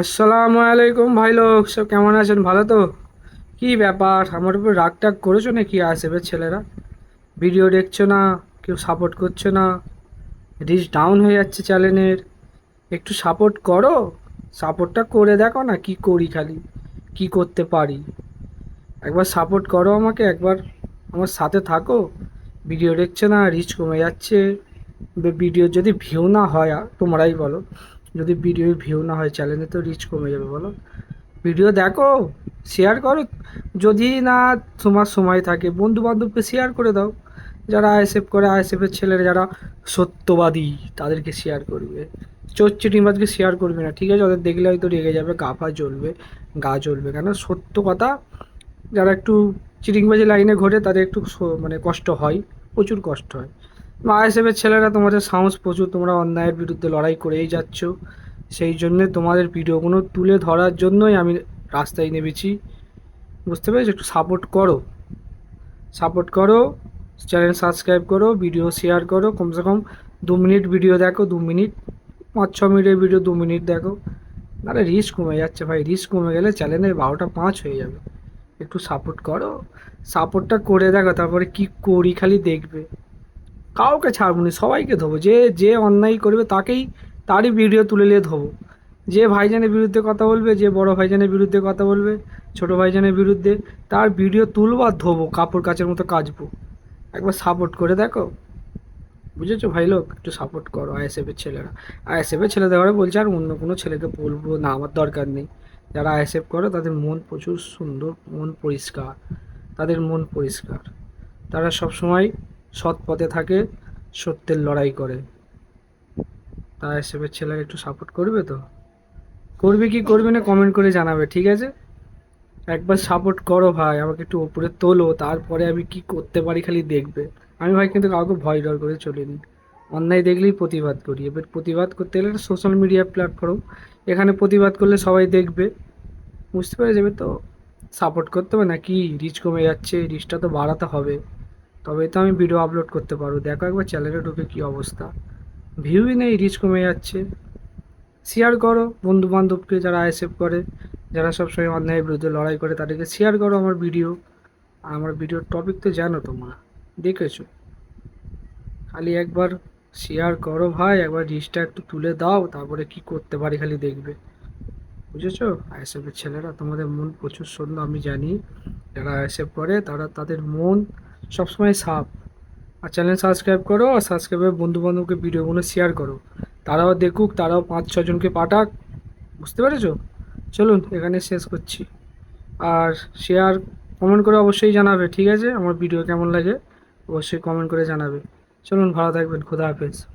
আসসালামু আলাইকুম ভাই লোক, সব কেমন আছেন? ভালো তো? কি ব্যাপার? আমার উপর রাগ টাগ করেছ নাকি? আসবে ছেলেরা? ভিডিও দেখছ না? কেউ সাপোর্ট করছ না? রিচ ডাউন হয়ে যাচ্ছে চ্যানেলের একটু সাপোর্ট করো? সাপোর্টটা করে দেখো না, কি করি খালি? কি করতে পারি? একবার সাপোর্ট করো আমাকে, একবার আমার সাথে থাকো। ভিডিও দেখছ না রিচ কমে যাচ্ছে। ভিডিও যদি ভিউ না হয় তোমরাই বলো। যদি ভিডিও ভিউ না হয় চ্যানেলে তো রিচ কমে যাবে, বলো। ভিডিও দেখো শেয়ার করো। যদি না তোমার সময় থাকে বন্ধু বান্ধবকে শেয়ার করে দাও। যারা আইএসএফ করে আইএসএফের ছেলেরা যারা সত্যবাদী, তাদেরকে শেয়ার করবে। চোর চিটিংবাজকে শেয়ার করবে না, ঠিক আছে? ওদের দেখলে হয়তো রেগে যাবে, গা ফা জ্বলবে, গা জ্বলবে। কেন? সত্য কথা, যারা একটু চিটিংবাজি লাইনে ঘোরে, তাদের একটু মানে কষ্ট হয়, প্রচুর কষ্ট হয়। আইএসএফের ছেলেরা তোমাদের সাহস প্রচুর, তোমরা অন্যায়ের বিরুদ্ধে লড়াই করেই যাচ্ছ। সেই জন্যে তোমাদের ভিডিওগুলো তুলে ধরার জন্যই আমি রাস্তায় নেমেছি। বুঝতে পেরেছ? একটু সাপোর্ট করো। সাপোর্ট করো চ্যানেল সাবস্ক্রাইব করো ভিডিও শেয়ার করো, কমসে কম দু মিনিট ভিডিও দেখো, দু মিনিট পাঁচ ছ মিনিটের ভিডিও দু মিনিট দেখো। নাহলে রিস্ক কমে যাচ্ছে ভাই রিস্ক কমে গেলে চ্যানেলের বারোটা পাঁচ হয়ে যাবে। একটু সাপোর্ট করো। সাপোর্টটা করে দেখো, তারপরে কি করি খালি দেখবে। কাউকে ছাড়বো না, সবাইকে ধোবো, যে যে অন্যায় করবে তাকেই, তারই ভিডিও তুলে নিয়ে ধোবো। যে ভাইজানের বিরুদ্ধে কথা বলবে, যে বড় ভাইজানের বিরুদ্ধে কথা বলবে, ছোট ভাইজানের বিরুদ্ধে, তার ভিডিও তুলবো আর ধোবো, কাপড় কাচের মতো কাচবো। একবার সাপোর্ট করে দেখো। বুঝেছ ভাই লোক? একটু সাপোর্ট করো আইএসএফের ছেলেরা। আইএসএফের ছেলেদের ঘরে বলছে আর অন্য কোনো ছেলেকে বলব না, আমার দরকার নেই। যারা আইএসএফ করে তাদের মন প্রচুর সুন্দর, মন পরিষ্কার। তাদের মন পরিষ্কার। তারা সবসময় সৎ পথে থাকে, সত্যের লড়াই করে। তা হিসেবে ছেলেরা একটু সাপোর্ট করবে তো? করবে কি করবে না কমেন্ট করে জানাবে, ঠিক আছে? একবার সাপোর্ট করো ভাই, আমাকে একটু ওপরে তোলো, তারপরে আমি কি করতে পারি খালি দেখবে। আমি ভাই কিন্তু কাউকে ভয় ডর করে চলিনি। অন্যায় দেখলেই প্রতিবাদ করি। এবার প্রতিবাদ করতে গেলে একটা সোশ্যাল মিডিয়া প্ল্যাটফর্ম এখানে প্রতিবাদ করলে সবাই দেখবে। বুঝতে পেরে যাবে তো সাপোর্ট করতে হবে না, কি? রিচ কমে যাচ্ছে রিচটা তো বাড়াতে হবে। তবে তো আমি ভিডিও আপলোড করতে পারব। দেখো একবার চ্যানেলে ঢুকে কী অবস্থা। ভিউই নেই রিচ কমে যাচ্ছে। শেয়ার করো বন্ধু বান্ধবকে যারা আইএসএফ করে, যারা সবসময় অন্যায়ের বিরুদ্ধে লড়াই করে, তাদেরকে শেয়ার করো আমার ভিডিও আমার ভিডিওর টপিক তো জানো তোমরা, দেখেছ? খালি একবার শেয়ার করো ভাই, একবার রিচটা একটু তুলে দাও, তারপরে কি করতে পারি খালি দেখবে। বুঝেছ? আইএসএফের ছেলেরা, তোমাদের মন প্রচুর সুন্দর, আমি জানি। যারা আইএসএফ করে, তারা তাদের মন সবসময় সাপ আর চ্যানেল সাবস্ক্রাইব করো আর সাবস্ক্রাইবের বন্ধু বান্ধবকে ভিডিওগুলো শেয়ার করো। তারাও দেখুক, তারাও পাঁচ ছজনকে পাঠাক। বুঝতে পেরেছ? চলুন, এখানে শেষ করছি। আর শেয়ার কমেন্ট করে অবশ্যই জানাবে, ঠিক আছে? আমার ভিডিও কেমন লাগে? অবশ্যই কমেন্ট করে জানাবে। চলুন, ভালো থাকবেন, খুদা হাফেজ।